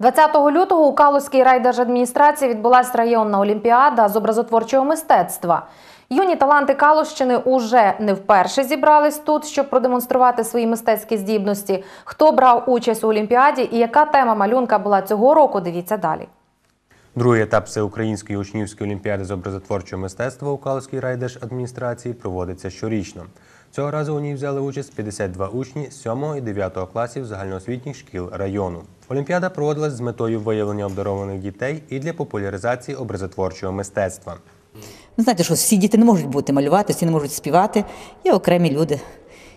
20 лютого у Калузькій райдержадміністрації відбулася районна олімпіада з образотворчого мистецтва. Юні таланти Калущини уже не вперше зібрались тут, щоб продемонструвати свої мистецькі здібності. Хто брав участь у олімпіаді і яка тема малюнка була цього року? Дивіться далі. Другий етап всеукраїнської учнівської олімпіади з образотворчого мистецтва у Калузькій райдержадміністрації проводиться щорічно. Цього разу у ній взяли участь 52 учні 7 і 9 класів загальноосвітніх шкіл району. Олімпіада проводилась з метою виявлення обдарованих дітей і для популяризації образотворчого мистецтва. Ви знаєте, що всі діти не можуть бути малювати, всі не можуть співати. Є окремі люди,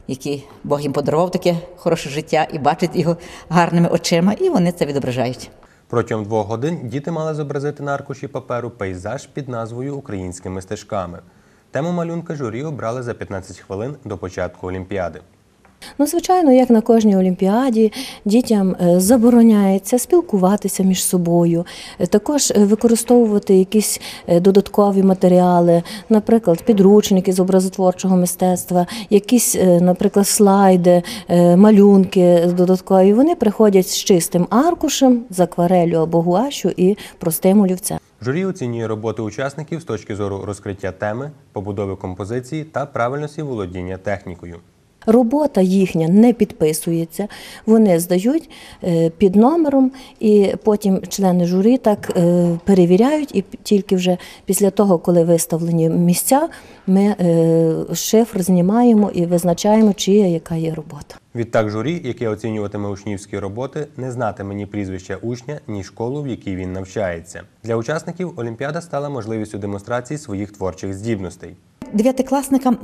які Бог їм подарував таке хороше життя і бачать його гарними очима, і вони це відображають. Протягом двох годин діти мали зобразити на аркуші паперу пейзаж під назвою Українськими стежками. Тему малюнка журі обрали за 15 хвилин до початку Олімпіади. Ну, звичайно, як на кожній олімпіаді, дітям е, забороняється спілкуватися між собою, е, також е, використовувати якісь додаткові матеріали, наприклад, підручники з образотворчого мистецтва, якісь, наприклад, слайди, малюнки додаткові. Вони приходять з чистим аркушем, з акварелю або гуашу і простим олівцем. Журі оцінює роботу учасників з точки зору розкриття теми, побудови композиції та правильності володіння технікою. Робота їхня не підписується, вони здають е, під номером, і потім члени журі так е, перевіряють, і тільки вже після того, коли виставлені місця, ми е, шифр знімаємо і визначаємо, чия яка є робота. Відтак журі, яке оцінюватиме учнівські роботи, не знатиме ні прізвища учня, ні школу, в якій він навчається. Для учасників Олімпіада стала можливістю демонстрації своїх творчих здібностей. Дев'ятикласникам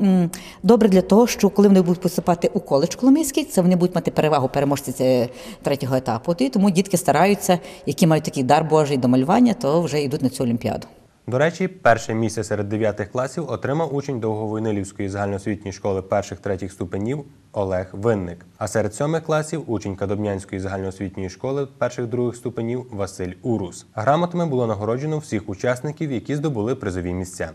добре для того, що коли вони будуть поступати у коледж Коломийський, це вони будуть мати перевагу переможці третього етапу. І тому дітки стараються, які мають такий дар Божий до малювання, то вже йдуть на цю олімпіаду. До речі, перше місце серед дев'ятих класів отримав учень Довговойнилівської загальноосвітньої школи перших-третіх ступенів Олег Винник. А серед сьомих класів учень Кадобнянської загальноосвітньої школи перших-других ступенів Василь Урус. Грамотами було нагороджено всіх учасників, які здобули призові місця.